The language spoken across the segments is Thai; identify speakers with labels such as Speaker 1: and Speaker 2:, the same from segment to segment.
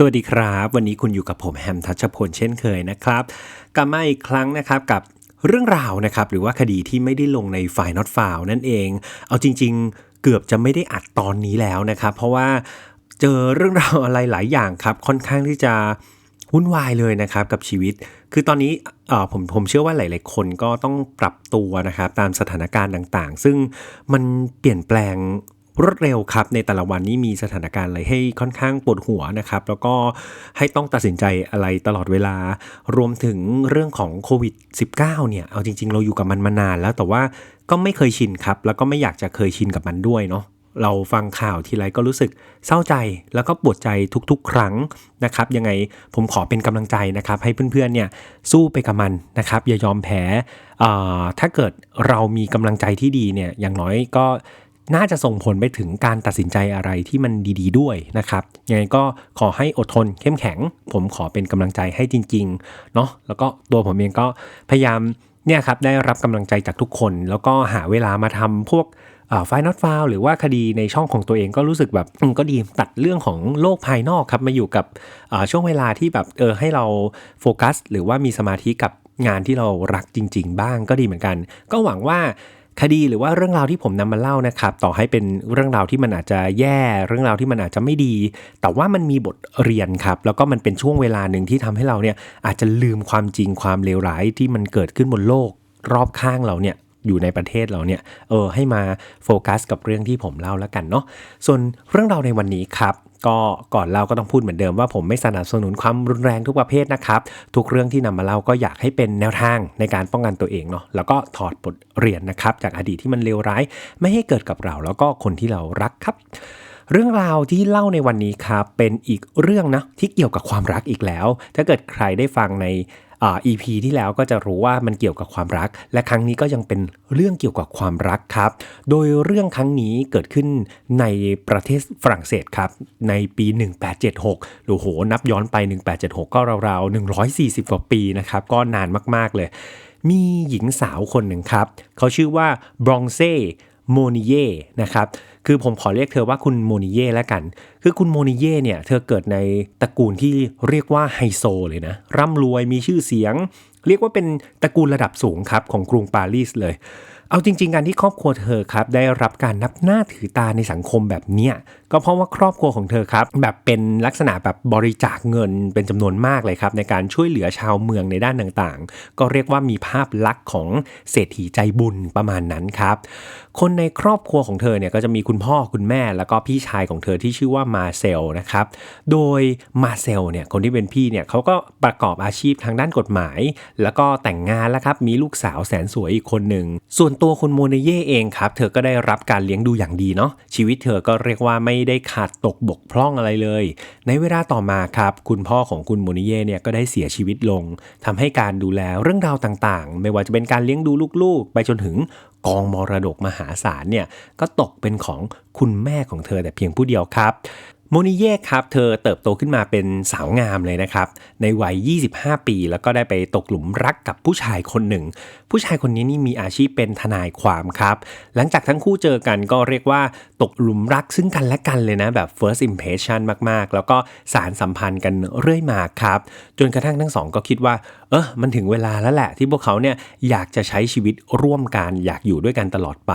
Speaker 1: สวัสดีครับ วันนี้คุณอยู่กับผมแฮมทัชพลเช่นเคยนะครับกลับมาอีกครั้งนะครับกับเรื่องราวนะครับหรือว่าคดีที่ไม่ได้ลงในไฟล์ not file นั่นเอง เอาจริง ๆ เกือบจะไม่ได้อัดตอนนี้แล้วนะครับ เพราะว่าเจอเรื่องราวอะไรหลายอย่างครับ ค่อนข้างที่จะวุ่นวายเลยนะครับกับชีวิต คือตอนนี้ผมผมเชื่อว่าหลาย ๆ คนก็ต้องปรับตัวนะครับตามสถานการณ์ต่างๆ ซึ่งมันเปลี่ยนแปลง รวดเร็วครับ ในแต่ละวันนี้มีสถานการณ์อะไรให้ค่อนข้างปวดหัวนะครับ แล้วก็ให้ต้องตัดสินใจอะไรตลอดเวลา รวมถึงเรื่องของโควิด -19 เนี่ย เอาจริง ๆ เราอยู่กับมันมานานแล้ว แต่ว่าก็ไม่เคยชินครับ แล้วก็ไม่อยากจะเคยชินกับมันด้วยเนาะเราฟังข่าวทีไรก็รู้สึกเศร้าใจแล้วก็ปวดใจทุกๆ ครั้งนะครับ ยังไงผมขอเป็นกำลังใจนะครับ ให้เพื่อนๆเนี่ยสู้ไปกับมันนะครับ อย่ายอมแพ้ถ้าเกิดเรามีกำลังใจที่ดีเนี่ยอย่างน้อยก็ น่าจะส่งผลไปถึงการตัดสินใจอะไรที่มันดี ๆ ด้วยนะครับ ยังไงก็ขอให้อดทนเข้มแข็ง ผมขอเป็นกำลังใจให้จริงๆ เนาะ แล้วก็ตัวผมเองก็พยายามเนี่ยครับได้รับกำลังใจจากทุกคน แล้วก็หาเวลามาทำพวกไฟนอตฟาวหรือว่าคดีในช่องของตัวเองก็รู้สึกแบบก็ดีตัดเรื่องของโลกภายนอกครับมาอยู่กับช่วงเวลาที่แบบเออให้เราโฟกัส หรือว่ามีสมาธิกับงานที่เรารักจริง ๆ บ้างก็ดีเหมือนกัน ก็หวังว่า คดีหรือว่าเรื่องราวที่ผมนำมาเล่านะครับ ต่อให้เป็นเรื่องราวที่มันอาจจะแย่เรื่องราวที่มันอาจจะไม่ดี แต่ว่ามันมีบทเรียนครับ แล้วก็มันเป็นช่วงเวลาหนึ่งที่ทำให้เราเนี่ยอาจจะลืมความจริงความเลวร้ายที่มันเกิดขึ้นบนโลกรอบข้างเราเนี่ยอยู่ในประเทศเราเนี่ยเออให้มาโฟกัสกับเรื่องที่ผมเล่าแล้วกันเนาะส่วนเรื่องราวในวันนี้ครับ ก็ก่อนเล่าก็ต้องพูดเหมือนเดิมว่าผมไม่สนับสนุนความรุนแรงทุกประเภทนะครับ ทุกเรื่องที่นำมาเล่าก็อยากให้เป็นแนวทางในการป้องกันตัวเองเนาะแล้วก็ถอดบทเรียนนะครับ จากอดีตที่มันเลวร้าย ไม่ให้เกิดกับเรา แล้วก็คนที่เรารักครับเรื่องราวที่เล่าในวันนี้ครับเป็นอีกเรื่องนะที่เกี่ยวกับความรักอีกแล้ว ถ้าเกิดใครได้ฟังใน อ่า EP ที่แล้วก็จะรู้ว่ามันเกี่ยวกับความรัก และครั้งนี้ก็ยังเป็นเรื่องเกี่ยวกับความรักครับ โดยเรื่องครั้งนี้เกิดขึ้นในประเทศฝรั่งเศสครับในปี 1876โอ้โหนับย้อนไป 1876 ก็ราวๆ 140 กว่าปีนะครับก็นานมากๆเลย มีหญิงสาวคนหนึ่งครับ เขาชื่อว่าบรองเซ โมนิเย่นะครับคือผมขอเรียกเธอว่าคุณโมนิเย่แล้วกัน คือคุณโมนิเย่เนี่ยเธอเกิดในตระกูลที่เรียกว่าไฮโซเลยนะ ร่ำรวยมีชื่อเสียง เรียกว่าเป็นตระกูลระดับสูงครับของกรุงปารีสเลย เอาจริง ๆ การที่ครอบครัวเธอครับได้รับการนับหน้าถือตาในสังคมแบบเนี้ยก็เพราะว่าครอบครัวของเธอครับแบบเป็นลักษณะแบบบริจาคเงินเป็นจำนวนมากเลยครับในการช่วยเหลือชาวเมืองในด้านต่างๆ ก็เรียกว่ามีภาพลักษณ์ของเศรษฐีใจบุญประมาณนั้นครับ คนในครอบครัวของเธอเนี่ยก็จะมีคุณพ่อคุณแม่แล้วก็พี่ชายของเธอที่ชื่อว่ามาเซลนะครับ โดยมาเซลเนี่ยคนที่เป็นพี่เนี่ยเขาก็ประกอบอาชีพทางด้านกฎหมาย แล้วก็แต่งงานแล้วครับมีลูกสาวแสนสวยอีกคนหนึ่งส่วนตัวคุณโมเนเย่เองครับ เธอก็ได้รับการเลี้ยงดูอย่างดีเนาะชีวิตเธอก็เรียกว่าไม่ได้ขาดตกบกพร่องอะไรเลย ในเวลาต่อมาครับ คุณพ่อของคุณโมเนเย่เนี่ยก็ได้เสียชีวิตลงทำให้การดูแลเรื่องราวต่างๆ ไม่ว่าจะเป็นการเลี้ยงดูลูกๆ ไปจนถึงกองมรดกมหาศาลเนี่ยก็ตกเป็นของคุณแม่ของเธอแต่เพียงผู้เดียวครับ โมนิเย่ครับ เธอเติบโตขึ้นมาเป็นสาวงามเลยนะครับ ในวัย 25 ปี แล้วก็ได้ไปตกหลุมรักกับผู้ชายคนหนึ่ง ผู้ชายคนนี้นี่มีอาชีพเป็นทนายความครับ หลังจากทั้งคู่เจอกันก็เรียกว่าตกหลุมรักซึ่งกันและกันเลยนะแบบ first impression มากๆ แล้วก็สารสัมพันธ์กันเรื่อยมาครับ จนกระทั่งทั้งสองก็คิดว่า เออมันถึงเวลาแล้วแหละ ที่พวกเขาเนี่ยอยากจะใช้ชีวิตร่วมกันอยากอยู่ด้วยกันตลอดไป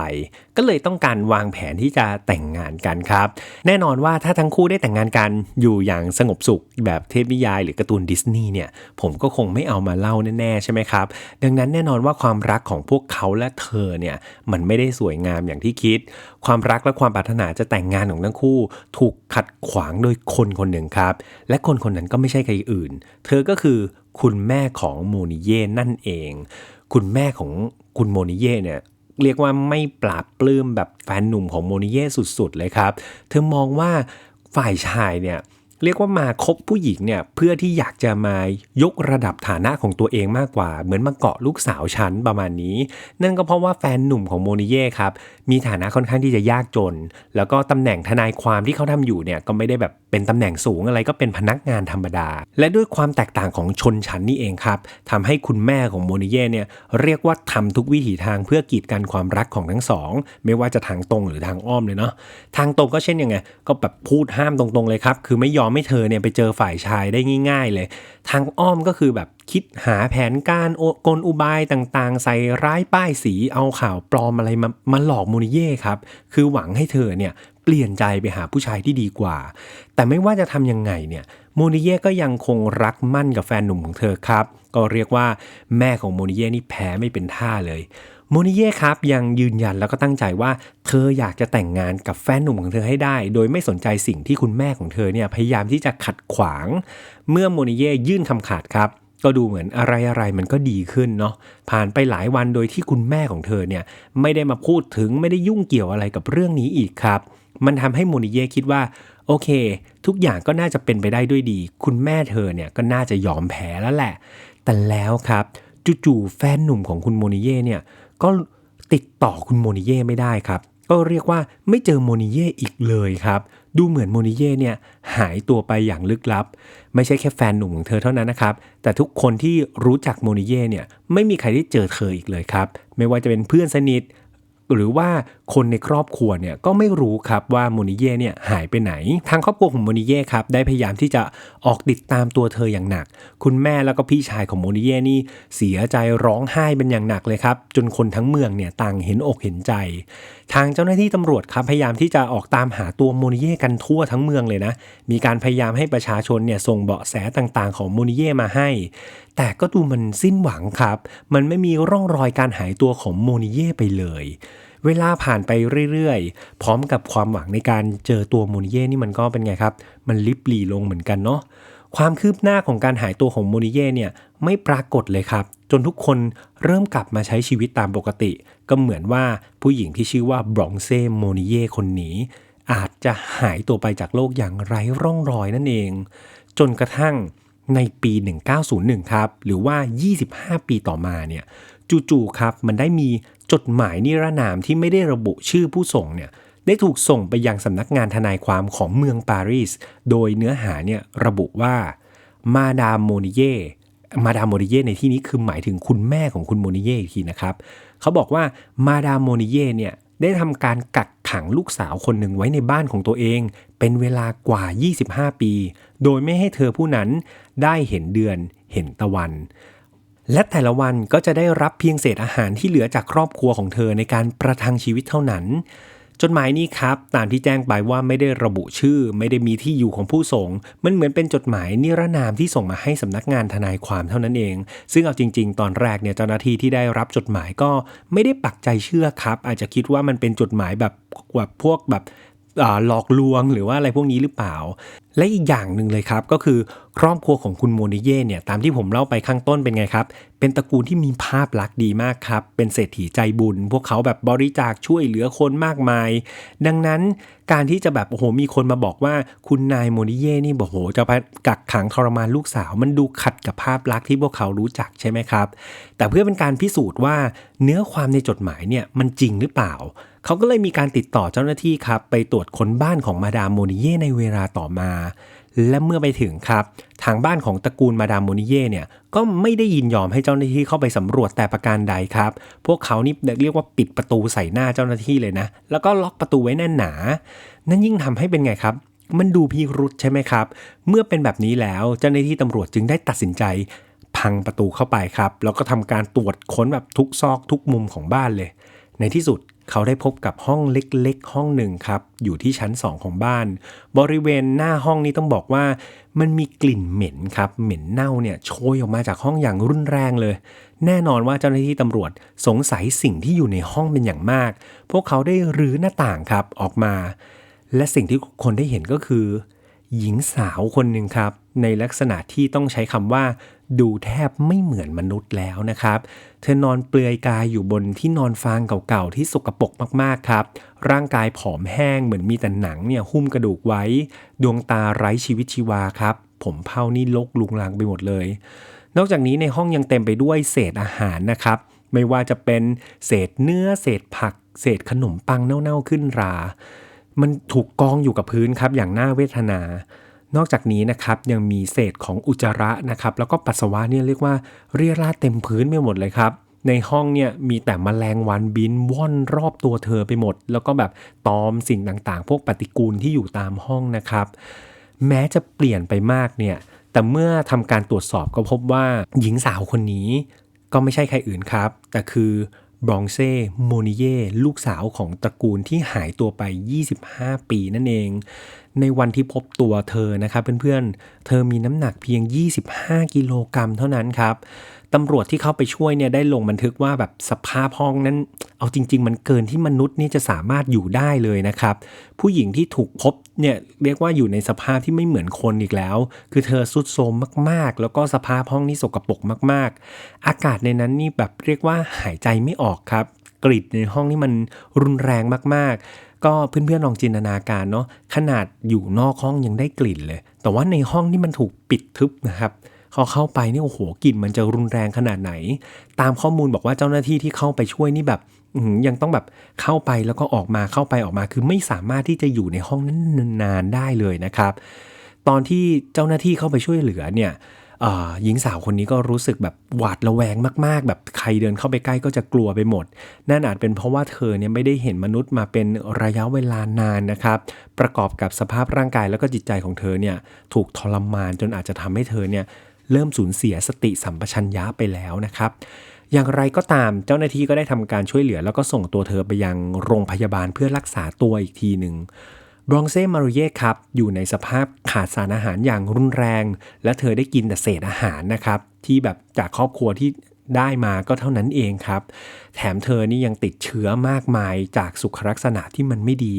Speaker 1: ก็เลยต้องการวางแผนที่จะแต่งงานกันครับ แน่นอนว่าถ้าทั้งคูู่่ได้แต่งงานกันอยู่อย่างสงบสุขแบบเทพนิยาย หรือการ์ตูนดิสนีย์เนี่ยผมก็คงไม่เอามาเล่าแน่ๆใช่ไหมครับ ดังนั้นแน่นอนว่าความรักของพวกเขาและเธอเนี่ยมันไม่ได้สวยงามอย่างที่คิด ความรักและความปรารถนาจะแต่งงานของทั้งคู่ ถูกขัดขวางโดยคนคนหนึ่งครับ และคนคนนั้นก็ไม่ใช่ใครอื่น เธอก็คือคุณแม่ของโมนิเย่นั่นเอง คุณแม่ของคุณโมนิเย่เนี่ยเรียกว่าไม่ปราบปลื้มแบบแฟนหนุ่มของโมนิเย่สุดๆเลยครับ เธอมองว่า ฝ่ายชายเนี่ย เรียกว่ามาคบผู้หญิงเนี่ยเพื่อที่อยากจะมายกระดับฐานะของตัวเองมากกว่า เหมือนมาเกาะลูกสาวฉันประมาณนี้ นั่นก็เพราะว่าแฟนหนุ่มของโมนิเย่ครับมีฐานะค่อนข้างที่จะยากจน แล้วก็ตำแหน่งทนายความที่เขาทำอยู่เนี่ยก็ไม่ได้แบบเป็นตำแหน่งสูงอะไรก็เป็นพนักงานธรรมดา และด้วยความแตกต่างของชนชั้นนี่เองครับทำให้คุณแม่ของโมนิเย่เนี่ยเรียกว่าทำทุกวิถีทางเพื่อกีดกันความรักของทั้งสอง ไม่ว่าจะทางตรงหรือทางอ้อมเลยเนาะทางตรงก็เช่นยังไงก็แบบพูดห้ามตรงๆเลยครับคือไม่ยอมให้เธอเนี่ยไปเจอฝ่ายชายได้ง่ายๆเลย ทางอ้อมก็คือแบบคิดหาแผนการโกลอุบายต่างๆ ใส่ร้ายป้ายสีเอาข่าวปลอมอะไรมามาหลอกโมนิเย่ครับ คือหวังให้เธอเนี่ยเปลี่ยนใจไปหาผู้ชายที่ดีกว่า แต่ไม่ว่าจะทำยังไงเนี่ยโมนิเย่ก็ยังคงรักมั่นกับแฟนหนุ่มของเธอครับ ก็เรียกว่าแม่ของโมนิเย่นี่แพ้ไม่เป็นท่าเลยโมนิเย่ครับยังยืนยันแล้วก็ตั้งใจว่า เธออยากจะแต่งงานกับแฟนหนุ่มของเธอให้ได้ โดยไม่สนใจสิ่งที่คุณแม่ของเธอเนี่ยพยายามที่จะขัดขวาง เมื่อโมนิเย่ยื่นคำขาดครับ ก็ดูเหมือนอะไรอะไรมันก็ดีขึ้นเนาะผ่านไปหลายวันโดยที่คุณแม่ของเธอเนี่ยไม่ได้มาพูดถึงไม่ได้ยุ่งเกี่ยวอะไรกับเรื่องนี้อีกครับ มันทำให้โมนิเย่คิดว่าโอเค ทุกอย่างก็น่าจะเป็นไปได้ด้วยดี คุณแม่เธอเนี่ยก็น่าจะยอมแพ้แล้วแหละ แต่แล้วครับจู่ๆแฟนหนุ่มของคุณโมนิเย่เนี่ย ก็ติดต่อคุณโมนิเย่ไม่ได้ครับ ก็เรียกว่าไม่เจอโมนิเย่อีกเลยครับ ดูเหมือนโมนิเย่เนี่ยหายตัวไปอย่างลึกลับ ไม่ใช่แค่แฟนหนุ่มของเธอเท่านั้นนะครับ แต่ทุกคนที่รู้จักโมนิเย่เนี่ยไม่มีใครได้เจอเธออีกเลยครับ ไม่ว่าจะเป็นเพื่อนสนิท หรือว่าคนในครอบครัวเนี่ยก็ไม่รู้ครับว่าโมนิเย่เนี่ยหายไปไหน ทางครอบครัวของโมนิเย่ครับได้พยายามที่จะออกติดตามตัวเธออย่างหนัก คุณแม่แล้วก็พี่ชายของโมนิเย่นี่เสียใจร้องไห้เป็นอย่างหนักเลยครับ จนคนทั้งเมืองเนี่ยต่างเห็นอกเห็นใจ ทางเจ้าหน้าที่ตำรวจครับพยายามที่จะออกตามหาตัวโมนิเย่กันทั่วทั้งเมืองเลยนะ มีการพยายามให้ประชาชนเนี่ยส่งเบาะแสต่างๆ ของโมนิเย่มาให้แต่ก็ดูมันสิ้นหวังครับ มันไม่มีร่องรอยการหายตัวของโมนิเย่ไปเลย เวลาผ่านไปเรื่อยๆ พร้อมกับความหวังในการเจอตัวโมนิเย่นี่มันก็เป็นไงครับ มันลิบหลีลงเหมือนกันเนาะความคืบหน้าของการหายตัวของโมนิเย่เนี่ยไม่ปรากฏเลยครับ จนทุกคนเริ่มกลับมาใช้ชีวิตตามปกติ ก็เหมือนว่าผู้หญิงที่ชื่อว่าบรองเซ่โมนิเย่คนนี้ อาจจะหายตัวไปจากโลกอย่างไร้ร่องรอยนั่นเอง จนกระทั่ง ในปี 1901 ครับ หรือว่า 25 ปีต่อมาเนี่ย จู่ๆ ครับ มันได้มีจดหมายนิรนามที่ไม่ได้ระบุชื่อผู้ส่งเนี่ย ได้ถูกส่งไปยังสำนักงานทนายความของเมืองปารีส โดยเนื้อหาเนี่ยระบุว่ามาดามโมนิเยมาดามโมนิเยในที่นี้คือหมายถึงคุณแม่ของคุณโมนิเยอีกทีนะครับ เขาบอกว่ามาดามโมนิเยเนี่ย ได้ทำการกักขังลูกสาวคนหนึ่งไว้ในบ้านของตัวเอง เป็นเวลากว่า 25 ปี โดยไม่ให้เธอผู้นั้นได้เห็นเดือนเห็นตะวัน และแต่ละวันก็จะได้รับเพียงเศษอาหารที่เหลือจากครอบครัวของเธอในการประทังชีวิตเท่านั้น จดหมายนี้ครับตามที่แจ้งไปว่าไม่ได้ระบุชื่อ ไม่ได้มีที่อยู่ของผู้ส่ง มันเหมือนเป็นจดหมายนิรนามที่ส่งมาให้สำนักงานทนายความเท่านั้นเอง ซึ่งเอาจริง ๆ ตอนแรกเนี่ยเจ้าหน้าที่ที่ได้รับจดหมายก็ไม่ได้ปักใจเชื่อครับ อาจจะคิดว่ามันเป็นจดหมายแบบแบบพวกแบบ หลอกลวงหรือว่าอะไรพวกนี้หรือเปล่า และอีกอย่างหนึ่งเลยครับ ก็คือครอบครัวของคุณโมนิเย่เนี่ยตามที่ผมเล่าไปข้างต้นเป็นไงครับ เป็นตระกูลที่มีภาพลักษณ์ดีมากครับ เป็นเศรษฐีใจบุญ พวกเขาแบบบริจาคช่วยเหลือคนมากมาย ดังนั้นการที่จะแบบโอ้โหมีคนมาบอกว่าคุณนายโมนิเย่นี่บอกโหจะไปกักขังทรมานลูกสาว มันดูขัดกับภาพลักษณ์ที่พวกเขารู้จักใช่ไหมครับ แต่เพื่อเป็นการพิสูจน์ว่าเนื้อความในจดหมายเนี่ยมันจริงหรือเปล่า เขาก็เลยมีการติดต่อเจ้าหน้าที่ครับ ไปตรวจค้นบ้านของมาดามโมนิเย่ในเวลาต่อมา และเมื่อไปถึงครับ ทางบ้านของตระกูลมาดามโมนิเย่เนี่ยก็ไม่ได้ยินยอมให้เจ้าหน้าที่เข้าไปสำรวจแต่ประการใดครับ พวกเขานี่เรียกว่าปิดประตูใส่หน้าเจ้าหน้าที่เลยนะ แล้วก็ล็อกประตูไว้แน่นหนา นั่นยิ่งทำให้เป็นไงครับมันดูพิรุษใช่ไหมครับ เมื่อเป็นแบบนี้แล้วเจ้าหน้าที่ตำรวจจึงได้ตัดสินใจ พังประตูเข้าไปครับ แล้วก็ทำการตรวจค้นแบบทุกซอกทุกมุมของบ้านเลย ในที่สุด เขาได้พบกับห้องเล็กๆ ห้องหนึ่งครับ อยู่ที่ชั้น 2 ของบ้าน บริเวณหน้าห้องนี้ต้องบอกว่ามันมีกลิ่นเหม็นครับ เหม็นเน่าเนี่ยโชยออกมาจากห้องอย่างรุนแรงเลย แน่นอนว่าเจ้าหน้าที่ตำรวจสงสัยสิ่งที่อยู่ในห้องเป็นอย่างมาก พวกเขาได้รื้อหน้าต่างครับออกมา และสิ่งที่คนได้เห็นก็คือ หญิงสาวคนหนึ่งครับ ในลักษณะที่ต้องใช้คำว่า ดูแทบไม่เหมือนมนุษย์แล้วนะครับ เธอนอนเปลือยกายอยู่บนที่นอนฟางเก่าๆที่สกปรกมากๆครับ ร่างกายผอมแห้งเหมือนมีแต่หนังเนี่ยหุ้มกระดูกไว้ ดวงตาไร้ชีวิตชีวาครับ ผมเผานี่ลกลุงลังไปหมดเลย นอกจากนี้ในห้องยังเต็มไปด้วยเศษอาหารนะครับ ไม่ว่าจะเป็นเศษเนื้อเศษผัก เศษขนมปังเน่าๆขึ้นรา มันถูกกองอยู่กับพื้นครับอย่างน่าเวทนา นอกจากนี้นะครับยังมีเศษของอุจจาระนะครับแล้วก็ปัสสาวะเนี่ยเรียกว่าเรียราดเต็มพื้นไปหมดเลยครับในห้องเนี่ยมีแต่แมลงวันบินว่อนรอบตัวเธอไปหมด แล้วก็แบบตอมสิ่งต่างๆ พวกปฏิกูลที่อยู่ตามห้องนะครับ แม้จะเปลี่ยนไปมากเนี่ยแต่เมื่อทำการตรวจสอบก็พบว่าหญิงสาวคนนี้ก็ไม่ใช่ใครอื่นครับ แต่คือบรองเซ่โมนิเย่ลูกสาวของตระกูลที่หายตัวไป 25 ปีนั่นเอง ในวันที่พบตัวเธอนะครับเพื่อนๆ เธอมีน้ำหนักเพียง 25 กิโลกรัมเท่านั้นครับตำรวจที่เข้าไปช่วยเนี่ยได้ลงบันทึกว่าแบบสภาพห้องนั้น เอาจริง ๆ มันเกินที่มนุษย์นี่จะสามารถอยู่ได้เลยนะครับ ผู้หญิงที่ถูกพบเนี่ยเรียกว่าอยู่ในสภาพที่ไม่เหมือนคนอีกแล้ว คือเธอสุดโทมมากๆ แล้วก็สภาพห้องนี่สกปรกมาก ๆ อากาศในนั้นนี่แบบเรียกว่าหายใจไม่ออกครับกลิ่นในห้องนี่มันรุนแรงมากๆ ก็เพื่อนๆลองจินตนาการเนาะขนาดอยู่นอกห้องยังได้กลิ่นเลย แต่ว่าในห้องที่มันถูกปิดทึบนะครับพอเข้าไปนี่โอ้โหกลิ่นมันจะรุนแรงขนาดไหน ตามข้อมูลบอกว่าเจ้าหน้าที่ที่เข้าไปช่วยนี่แบบยังต้องแบบเข้าไปแล้วก็ออกมาเข้าไปออกมา คือไม่สามารถที่จะอยู่ในห้องนั้นนานได้เลยนะครับ ตอนที่เจ้าหน้าที่เข้าไปช่วยเหลือเนี่ย หญิงสาวคนนี้ก็รู้สึกแบบหวาดระแวงมาก ๆ แบบใครเดินเข้าไปใกล้ก็จะกลัวไปหมดนั่นอาจเป็นเพราะว่าเธอเนี่ยไม่ได้เห็นมนุษย์มาเป็นระยะเวลานานนะครับ ประกอบกับสภาพร่างกายแล้วก็จิตใจของเธอเนี่ยถูกทรมานจนอาจจะทำให้เธอเนี่ยเริ่มสูญเสียสติสัมปชัญญะไปแล้วนะครับ อย่างไรก็ตามเจ้าหน้าที่ก็ได้ทำการช่วยเหลือ แล้วก็ส่งตัวเธอไปยังโรงพยาบาลเพื่อรักษาตัวอีกทีหนึ่ง บรองเซ่มารุเย่ครับอยู่ในสภาพขาดสารอาหารอย่างรุนแรง และเธอได้กินแต่เศษอาหารนะครับ ที่แบบจากครอบครัวที่ได้มาก็เท่านั้นเองครับ แถมเธอนี่ยังติดเชื้อมากมายจากสุขลักษณะที่มันไม่ดี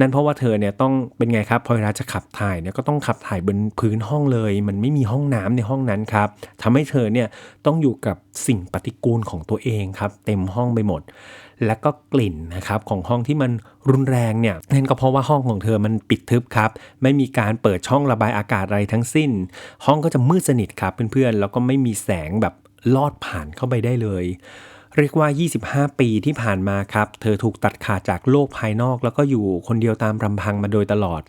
Speaker 1: นั่นเพราะว่าเธอเนี่ยต้องเป็นไงครับ พอเวลาจะขับถ่ายเนี่ยก็ต้องขับถ่ายบนพื้นห้องเลย มันไม่มีห้องน้ำในห้องนั้นครับทำให้เธอเนี่ยต้องอยู่กับสิ่งปฏิกูลของตัวเองครับ เต็มห้องไปหมด และก็กลิ่นนะครับของห้องที่มันรุนแรงเนี่ยนั่นก็เพราะว่าห้องของเธอมันปิดทึบครับไม่มีการเปิดช่องระบายอากาศอะไรทั้งสิ้น ห้องก็จะมืดสนิทครับเพื่อนๆแล้วก็ไม่มีแสงแบบลอดผ่านเข้าไปได้เลยเรียกว่า 25 ปีที่ผ่านมาครับ เธอถูกตัดขาดจากโลกภายนอก แล้วก็อยู่คนเดียวตามรำพังมาโดยตลอด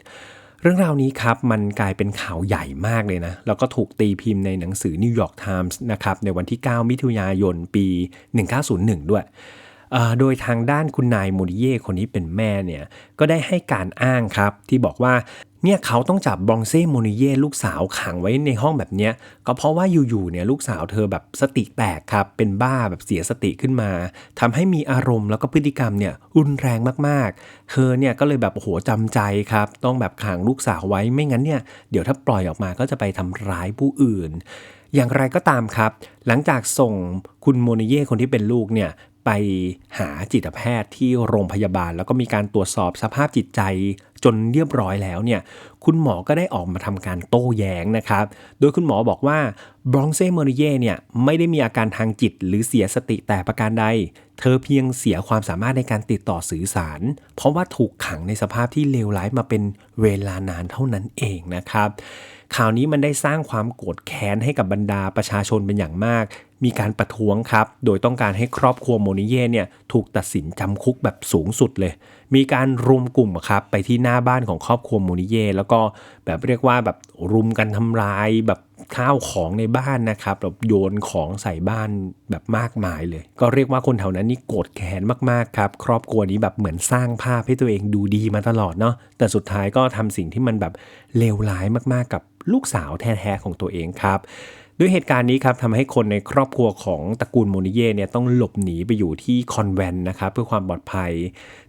Speaker 1: เรื่องราวนี้ครับ มันกลายเป็นข่าวใหญ่มากเลยนะ แล้วก็ถูกตีพิมพ์ในหนังสือนิวยอร์กไทมส์นะครับ ในวันที่ 9 มิถุนายน ปี 1901 ด้วย โดยทางด้านคุณนายโมดิเย่คนนี้เป็นแม่เนี่ยก็ได้ให้การอ้างครับ ที่บอกว่าเนี่ยเขาต้องจับบองเซ่โมนิเย่ลูกสาวขังไว้ในห้องแบบเนี้ยก็เพราะว่าอยู่ๆเนี่ยลูกสาวเธอแบบสติแตกครับ เป็นบ้าแบบเสียสติขึ้นมาทำให้มีอารมณ์แล้วก็พฤติกรรมเนี่ยรุนแรงมากๆ เธอเนี่ยก็เลยแบบโหจำใจครับ ต้องแบบขังลูกสาวไว้ไม่งั้นเนี่ยเดี๋ยวถ้าปล่อยออกมาก็จะไปทำร้ายผู้อื่นอย่างไรก็ตามครับ หลังจากส่งคุณโมนิเย่คนที่เป็นลูกเนี่ย ไปหาจิตแพทย์ที่โรงพยาบาล แล้วก็มีการตรวจสอบสภาพจิตใจจนเรียบร้อยแล้วเนี่ยคุณหมอก็ได้ออกมาทำการโต้แย้งนะครับ โดยคุณหมอบอกว่าบรองเซ่เมอริเย่เนี่ยไม่ได้มีอาการทางจิตหรือเสียสติแต่ประการใด เธอเพียงเสียความสามารถในการติดต่อสื่อสาร เพราะว่าถูกขังในสภาพที่เลวร้ายมาเป็นเวลานานเท่านั้นเองนะครับข่าวนี้มันได้สร้างความโกรธแค้นให้กับบรรดาประชาชนเป็นอย่างมาก มีการประท้วงครับ โดยต้องการให้ครอบครัวโมนิเย่เนี่ยถูกตัดสินจำคุกแบบสูงสุดเลย มีการรุมกลุ่มครับไปที่หน้าบ้านของครอบครัวโมนิเย่แล้วก็แบบเรียกว่าแบบรุมกันทำลายแบบข้าวของในบ้านนะครับแบบโยนของใส่บ้านแบบมากมายเลย ก็เรียกว่าคนแถวนั้นนี่โกรธแค้นมากๆครับ ครอบครัวนี้แบบเหมือนสร้างภาพให้ตัวเองดูดีมาตลอดเนาะแต่สุดท้ายก็ทำสิ่งที่มันแบบเลวร้ายมากๆกับลูกสาวแท้ๆของตัวเองครับ ด้วยเหตุการณ์นี้ครับทำให้คนในครอบครัวของตระกูลโมนิเย่เนี่ยต้องหลบหนีไปอยู่ที่คอนแวนต์นะครับเพื่อความปลอดภัย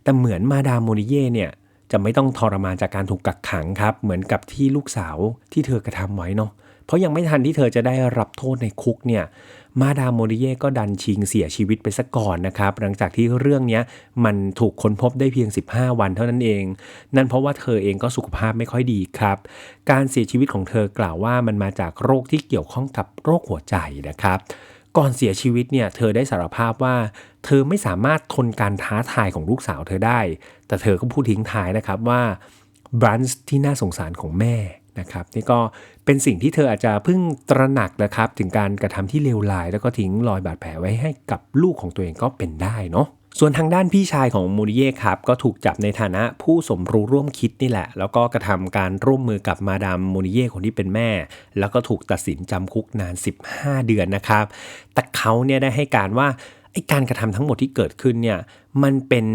Speaker 1: แต่เหมือนมาดามโมนิเย่เนี่ยจะไม่ต้องทรมานจากการถูกกักขังครับ เหมือนกับที่ลูกสาวที่เธอกระทำไว้เนาะเพราะยังไม่ทันที่เธอจะได้รับโทษในคุกเนี่ย มาดามโมริเย่ก็ดันชิงเสียชีวิตไปซะก่อนนะครับ หลังจากที่เรื่องนี้มันถูกค้นพบได้เพียง 15 วันเท่านั้นเอง นั่นเพราะว่าเธอเองก็สุขภาพไม่ค่อยดีครับ การเสียชีวิตของเธอกล่าวว่ามันมาจากโรคที่เกี่ยวข้องกับโรคหัวใจนะครับก่อนเสียชีวิตเนี่ยเธอได้สารภาพว่า เธอไม่สามารถทนการท้าทายของลูกสาวเธอได้ แต่เธอก็พูดทิ้งท้ายนะครับว่าบรันส์ที่น่าสงสารของแม่ นะครับนี่ก็เป็นสิ่งที่เธออาจจะเพิ่งตระหนักนะครับ ถึงการกระทำที่เลวร้าย แล้วก็ทิ้งรอยบาดแผลไว้ให้กับลูกของตัวเองก็เป็นได้เนาะส่วนทางด้านพี่ชายของมูริเย่ครับ ก็ถูกจับในฐานะผู้สมรู้ร่วมคิดนี่แหละ แล้วก็กระทำการร่วมมือกับมาดามมูริเย่คนที่เป็นแม่ แล้วก็ถูกตัดสินจำคุกนาน 15 เดือนนะครับ แต่เขาเนี่ยได้ให้การว่าไอ้การกระทำทั้งหมดที่เกิดขึ้นเนี่ย มันเป็น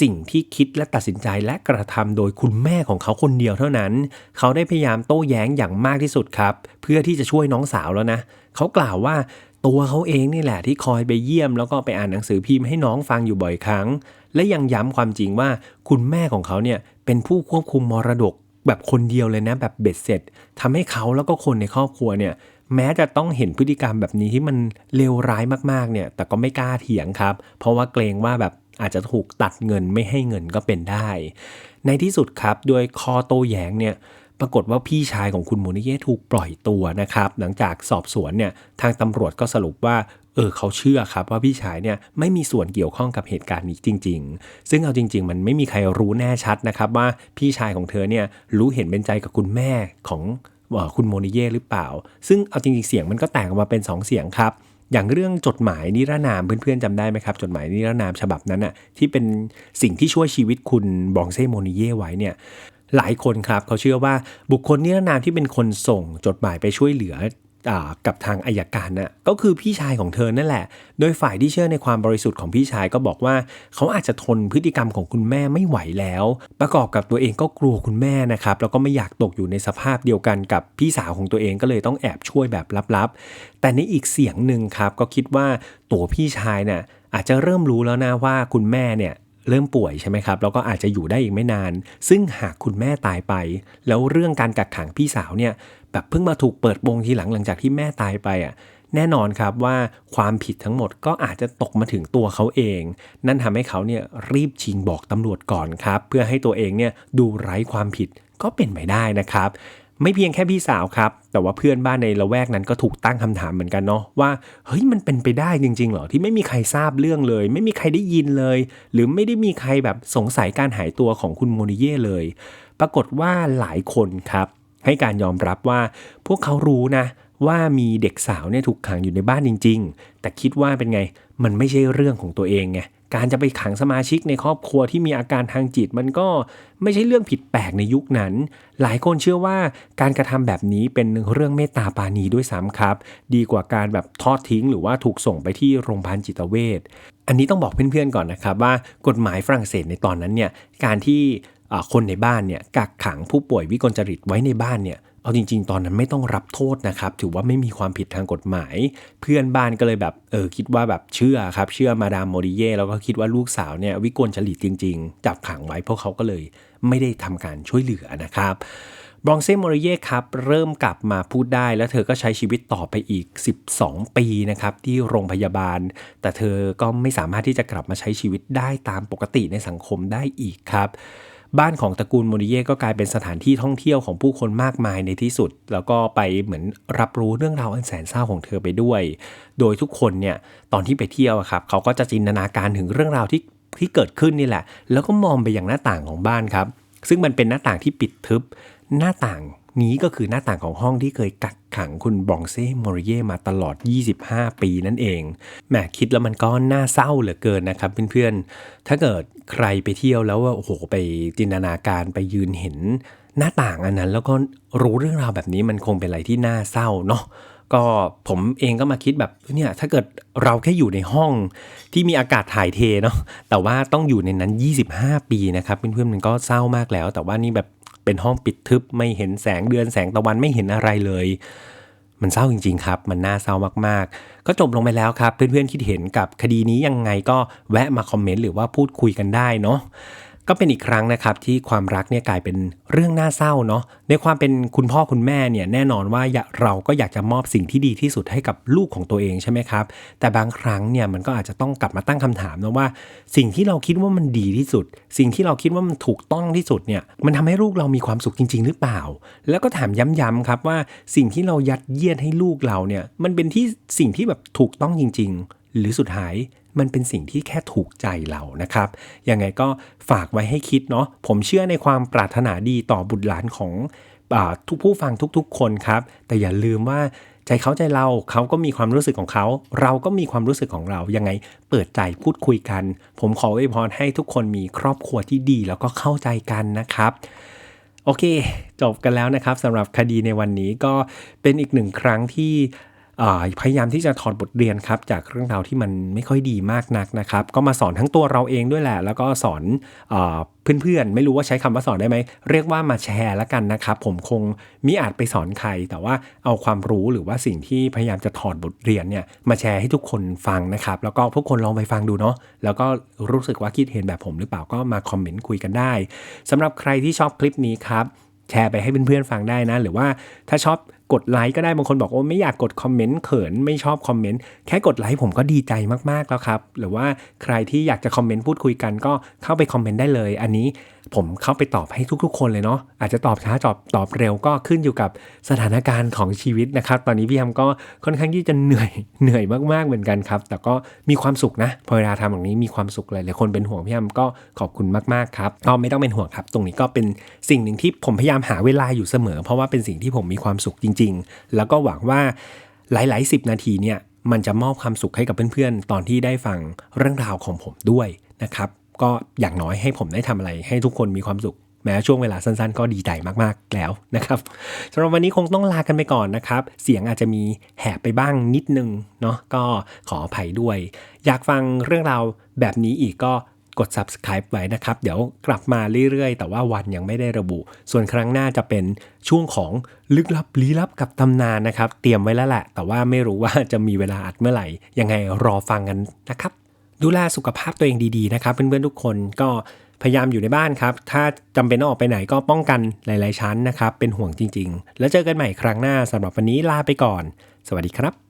Speaker 1: สิ่งที่คิดและตัดสินใจและกระทำโดยคุณแม่ของเขาคนเดียวเท่านั้น เขาได้พยายามโต้แย้งอย่างมากที่สุดครับ เพื่อที่จะช่วยน้องสาวแล้วนะ เขากล่าวว่าตัวเขาเองนี่แหละที่คอยไปเยี่ยม แล้วก็ไปอ่านหนังสือพิมพ์ให้น้องฟังอยู่บ่อยครั้ง และยังย้ำความจริงว่าคุณแม่ของเขาเนี่ยเป็นผู้ควบคุมมรดกแบบคนเดียวเลยนะแบบเบ็ดเสร็จทำให้เขาแล้วก็คนในครอบครัวเนี่ยแม้จะต้องเห็นพฤติกรรมแบบนี้ที่มันเลวร้ายมากๆเนี่ย แต่ก็ไม่กล้าเถียงครับ เพราะว่าเกรงว่าแบบ อาจจะถูกตัดเงินไม่ให้เงินก็เป็นได้ ในที่สุดครับด้วยคอโตแย้งเนี่ยปรากฏว่าพี่ชายของคุณโมนิเย่ถูกปล่อยตัวนะครับ หลังจากสอบสวนเนี่ยทางตำรวจก็สรุปว่าเออเขาเชื่อครับว่าพี่ชายเนี่ยไม่มีส่วนเกี่ยวข้องกับเหตุการณ์นี้จริง ๆ ซึ่งเอาจริง ๆ มันไม่มีใครรู้แน่ชัดนะครับว่าพี่ชายของเธอเนี่ยรู้เห็นเป็นใจกับคุณแม่ของคุณโมนิเย่หรือเปล่า ซึ่งเอาจริงๆเสียงมันก็แตกออกมาเป็น 2 เสียงครับ อย่างเรื่องจดหมายนิรนามเพื่อนๆจำได้ไหมครับ จดหมายนิรนามฉบับนั้นอะที่เป็นสิ่งที่ช่วยชีวิตคุณบองเซ่โมนิเย่ไว้เนี่ยหลายคนครับเขาเชื่อว่าบุคคลนิรนามที่เป็นคนส่งจดหมายไปช่วยเหลือ กับทางอายการนะ่ะก็คือพี่ชายของเธอนั่นแหละ โดยฝ่ายที่เชื่อในความบริสุทธิ์ของพี่ชายก็บอกว่า เขาอาจจะทนพฤติกรรมของคุณแม่ไม่ไหวแล้ว ประกอบกับตัวเองก็กลัวคุณแม่นะครับแล้วก็ไม่อยากตกอยู่ในสภาพเดียวกันกับพี่สาวของตัวเองก็เลยต้องแอบช่วยแบบลับๆ แต่ในอีกเสียงหนึ่งครับก็คิดว่าตัวพี่ชายน่ะอาจจะเริ่มรู้แล้วนะว่าคุณแม่เนี่ย เริ่มป่วยใช่ไหมครับแล้วก็อาจจะอยู่ได้อีกไม่นาน ซึ่งหากคุณแม่ตายไป แล้วเรื่องการกักขังพี่สาวเนี่ยแบบเพิ่งมาถูกเปิดโปงทีหลังหลังจากที่แม่ตายไปอะแน่นอนครับว่าความผิดทั้งหมดก็อาจจะตกมาถึงตัวเขาเอง นั่นทำให้เขาเนี่ยรีบชิงบอกตำรวจก่อนครับ เพื่อให้ตัวเองเนี่ยดูไร้ความผิดก็เป็นไปได้นะครับ ไม่เพียงแค่พี่สาวครับ แต่ว่าเพื่อนบ้านในละแวกนั้นก็ถูกตั้งคำถามเหมือนกันเนาะว่าเฮ้ยมันเป็นไปได้จริงๆเหรอที่ไม่มีใครทราบเรื่องเลย ไม่มีใครได้ยินเลย หรือไม่ได้มีใครแบบสงสัยการหายตัวของคุณโมนิเย่เลย ปรากฏว่าหลายคนครับ ให้การยอมรับว่าพวกเขารู้นะ ว่ามีเด็กสาวเนี่ยถูกขังอยู่ในบ้านจริง ๆ แต่คิดว่าเป็นไงมันไม่ใช่เรื่องของตัวเองไง การจะไปขังสมาชิกในครอบครัวที่มีอาการทางจิต มันก็ไม่ใช่เรื่องผิดแปลกในยุคนั้น หลายคนเชื่อว่าการกระทำแบบนี้เป็นเรื่องเมตตาปานีด้วยซ้ำครับ ดีกว่าการแบบทอดทิ้ง หรือว่าถูกส่งไปที่โรงพยาบาลจิตเวชอันนี้ต้องบอกเพื่อนๆก่อนนะครับว่ากฎหมายฝรั่งเศสในตอนนั้นเนี่ยการที่คนในบ้านเนี่ยกักขังผู้ป่วยวิกลจริตไว้ในบ้านเนี่ย เอาจริง ๆ ตอนนั้นไม่ต้องรับโทษนะครับ ถือว่าไม่มีความผิดทางกฎหมาย เพื่อนบ้านก็เลยแบบเออคิดว่าแบบเชื่อครับ เชื่อมาดามโมดิเย่แล้วก็คิดว่าลูกสาวเนี่ยวิกลจริตจริง ๆ จับขังไว้พวกเขาก็เลยไม่ได้ทำการช่วยเหลือนะครับบรองเซ่โมริเย่ครับ เริ่มกลับมาพูดได้แล้วเธอก็ใช้ชีวิตต่อไปอีก 12 ปีนะครับ ที่โรงพยาบาล แต่เธอก็ไม่สามารถที่จะกลับมาใช้ชีวิตได้ตามปกติในสังคมได้อีกครับ บ้านของตระกูลโมริเย่ก็กลายเป็นสถานที่ท่องเที่ยวของผู้คนมากมายในที่สุด แล้วก็ไปเหมือนรับรู้เรื่องราวอันแสนเศร้าของเธอไปด้วย โดยทุกคนเนี่ยตอนที่ไปเที่ยวครับเขาก็จะจินตนาการถึงเรื่องราวที่ที่เกิดขึ้นนี่แหละ แล้วก็มองไปอย่างหน้าต่างของบ้านครับ ซึ่งมันเป็นหน้าต่างที่ปิดทึบหน้าต่าง นี้ก็คือหน้าต่างของห้องที่เคยกักขังคุณบองเซ่มอริเย่มาตลอด 25 ปีนั่นเองแหมคิดแล้วมันก็น่าเศร้าเหลือเกินนะครับเพื่อนๆ ถ้าเกิดใครไปเที่ยวแล้วว่าโอ้โหไปจินตนาการไปยืนเห็นหน้าต่างอันนั้น แล้วก็รู้เรื่องราวแบบนี้มันคงเป็นอะไรที่น่าเศร้าเนาะก็ผมเองก็มาคิดแบบเนี่ยถ้าเกิดเราแค่อยู่ในห้องที่มีอากาศถ่ายเทเนาะแต่ว่าต้องอยู่ในนั้น 25 ปีนะครับเพื่อนๆมันก็เศร้ามากแล้ว แต่ว่านี่แบบ เป็นห้องปิดทึบไม่เห็นแสงเดือนแสงตะวันไม่เห็นอะไรเลย มันเศร้าจริงๆครับ มันน่าเศร้ามากๆ ก็จบลงไปแล้วครับ เพื่อนๆคิดเห็นกับคดีนี้ยังไงก็แวะมาคอมเมนต์หรือว่าพูดคุยกันได้เนาะ ก็เป็นอีกครั้งนะครับที่ความรักเนี่ยกลายเป็นเรื่องน่าเศร้าเนาะในความเป็นคุณพ่อคุณแม่เนี่ยแน่นอนว่าเราก็อยากจะมอบสิ่งที่ดีที่สุดให้กับลูกของตัวเองใช่ไหมครับ แต่บางครั้งเนี่ยมันก็อาจจะต้องกลับมาตั้งคำถามนะว่า สิ่งที่เราคิดว่ามันดีที่สุด สิ่งที่เราคิดว่ามันถูกต้องที่สุดเนี่ยมันทำให้ลูกเรามีความสุขจริง ๆ หรือเปล่า แล้วก็ถามย้ำๆครับว่าสิ่งที่เรายัดเยียดให้ลูกเราเนี่ยมันเป็นที่สิ่งที่แบบถูกต้องจริง ๆ หรือสุดท้าย มันเป็นสิ่งที่แค่ถูกใจเรานะครับ ยังไงก็ฝากไว้ให้คิดเนาะ ผมเชื่อในความปรารถนาดีต่อบุตรหลานของอทุกผู้ฟังทุกๆ คนครับ แต่อย่าลืมว่าใจเขาใจเราเขาก็มีความรู้สึกของเขา เราก็มีความรู้สึกของเรา ยังไงเปิดใจพูดคุยกัน ผมขออวยพรให้ทุกคนมีครอบครัวที่ดีแล้วก็เข้าใจกันนะครับโอเค จบกันแล้วนะครับสำหรับคดีในวันนี้ก็เป็นอีกหนึ่งครั้งที่ พยายามที่จะถอดบทเรียนครับจากเรื่องราวที่มันไม่ค่อยดีมากนักนะครับ ก็มาสอนทั้งตัวเราเองด้วยแหละ แล้วก็สอนเอ่อเพื่อนๆ ไม่รู้ว่าใช้คำว่าสอนได้ไหม เรียกว่ามาแชร์แล้วกันนะครับ ผมคงมิอาจไปสอนใคร แต่ว่าเอาความรู้หรือว่าสิ่งที่พยายามจะถอดบทเรียนเนี่ยมาแชร์ให้ทุกคนฟังนะครับ แล้วก็ทุกคนลองไปฟังดูเนาะแล้วก็รู้สึกว่าคิดเห็นแบบผมหรือเปล่าก็มาคอมเมนต์คุยกันได้สำหรับใครที่ชอบคลิปนี้ครับแชร์ไปให้เพื่อนๆฟังได้นะ หรือว่าถ้าชอบ กดไลค์ก็ได้บางคนบอกโอ้ไม่อยากกดคอมเมนต์เขินไม่ชอบคอมเมนต์แค่กดไลค์ผมก็ดีใจมากๆแล้วครับ หรือว่าใครที่อยากจะคอมเมนต์พูดคุยกันก็เข้าไปคอมเมนต์ได้เลย อันนี้ผมเข้าไปตอบให้ทุกๆ คนเลยเนาะอาจจะตอบช้าตอบตอบเร็วก็ขึ้นอยู่กับสถานการณ์ของชีวิตนะครับ ตอนนี้พี่แฮมก็ค่อนข้างที่จะเหนื่อยเหนื่อยมากๆเหมือนกันครับ แต่ก็มีความสุขนะพอเวลาทำแบบนี้มีความสุขเลยหลายคนเป็นห่วงพี่แฮมก็ขอบคุณมากๆครับก็ไม่ต้องเป็นห่วงครับ ตรงนี้ก็เป็นสิ่งหนึ่งที่ผมพยายามหาเวลาอยู่เสมอ เพราะว่าเป็นสิ่งที่ผมมีความสุขจริงๆ แล้วก็หวังว่าหลายๆ 10 นาทีเนี่ยมันจะมอบความสุขให้กับเพื่อนๆ ตอนที่ได้ฟังเรื่องราวของผมด้วยนะครับ ก็อย่างน้อยให้ผมได้ทำอะไรให้ทุกคนมีความสุข แม้ช่วงเวลาสั้นๆ ก็ดีใจมากๆแล้วนะครับสำหรับวันนี้คงต้องลากันไปก่อนนะครับ เสียงอาจจะมีแหบไปบ้างนิดนึงเนาะก็ขออภัยด้วย อยากฟังเรื่องราวแบบนี้อีกก็ กด subscribe ไว้นะครับ เดี๋ยวกลับมาเรื่อยๆ แต่ว่าวันยังไม่ได้ระบุ ส่วนครั้งหน้าจะเป็นช่วงของลึกลับลี้ลับกับตำนานนะครับ เตรียมไว้แล้วแหละ แต่ว่าไม่รู้ว่าจะมีเวลาอัดเมื่อไหร่ ยังไงรอฟังกันนะครับ ดูแลสุขภาพตัวเองดีๆนะครับเพื่อนๆทุกคนก็พยายามอยู่ในบ้านครับ ถ้าจำเป็นต้องออกไปไหนก็ป้องกันหลาย ๆ ชั้นนะครับ เป็นห่วงจริง ๆ แล้วเจอกันใหม่ครั้งหน้าสำหรับวันนี้ลาไปก่อน สวัสดีครับ